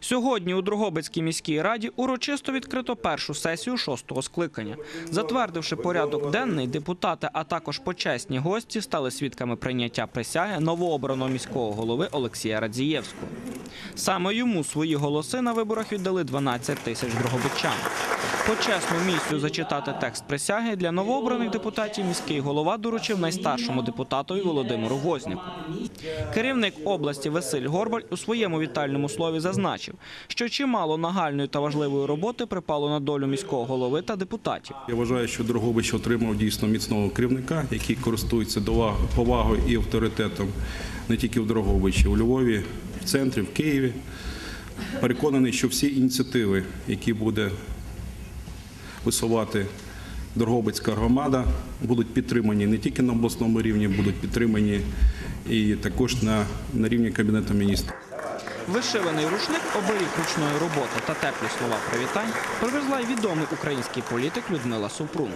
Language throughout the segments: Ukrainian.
Сьогодні у Дрогобицькій міській раді урочисто відкрито першу сесію шостого скликання. Затвердивши порядок денний, депутати, а також почесні гості стали свідками прийняття присяги новообраного міського голови Олексія Радзієвського. Саме йому свої голоси на виборах віддали 12 тисяч дрогобичан. Почесну місію зачитати текст присяги для новообраних депутатів міський голова доручив найстаршому депутатові Володимиру Возняку. Керівник області Василь Горбаль у своєму вітальному слові зазначив, що чимало нагальної та важливої роботи припало на долю міського голови та депутатів. Я вважаю, що Дрогобич отримав дійсно міцного керівника, який користується повагою і авторитетом не тільки в Дрогобичі, у Львові, в центрі, в Києві. Переконаний, що всі ініціативи, які буде висувати Дрогобицька громада, будуть підтримані не тільки на обласному рівні, будуть підтримані і також на, на рівні Кабінету міністрів. Вишиваний рушник, оберіг ручної роботи та теплі слова привітань привезла й відомий український політик Людмила Супрун.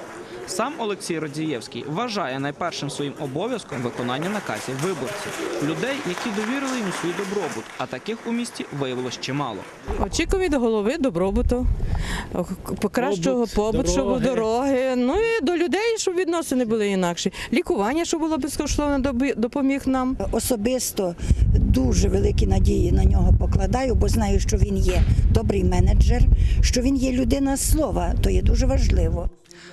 Сам Олексій Родзієвський вважає найпершим своїм обов'язком виконання наказів виборців людей, які довірили йому свій добробут, а таких у місті виявилось чимало. Очікую від голови добробуту, покращого побут, щоб дороги. Ну і до людей, щоб відносини були інакші. Лікування, щоб було безкоштовно, допоміг нам. Особисто дуже великі надії на нього покладаю, бо знаю, що він є добрий менеджер, що він є людина слова, то є дуже важливо.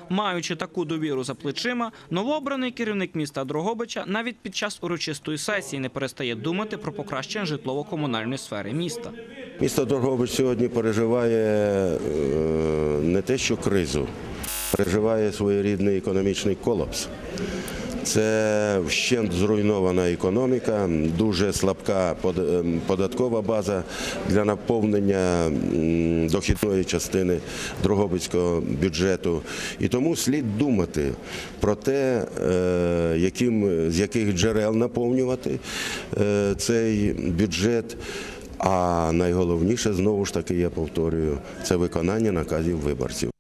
Маючи таку довіру за плечима, новообраний керівник міста Дрогобича навіть під час урочистої сесії не перестає думати про покращення житлово-комунальної сфери міста. Місто Дрогобич сьогодні переживає е, не те, що кризу, переживає своєрідний економічний колапс. Це вщент зруйнована економіка, дуже слабка ем, податкова база для наповнення дохідної частини Дрогобицького бюджету. І тому слід думати про те, е, яким, з яких джерел наповнювати е, цей бюджет. А найголовніше, знову ж таки, я повторюю, це виконання наказів виборців.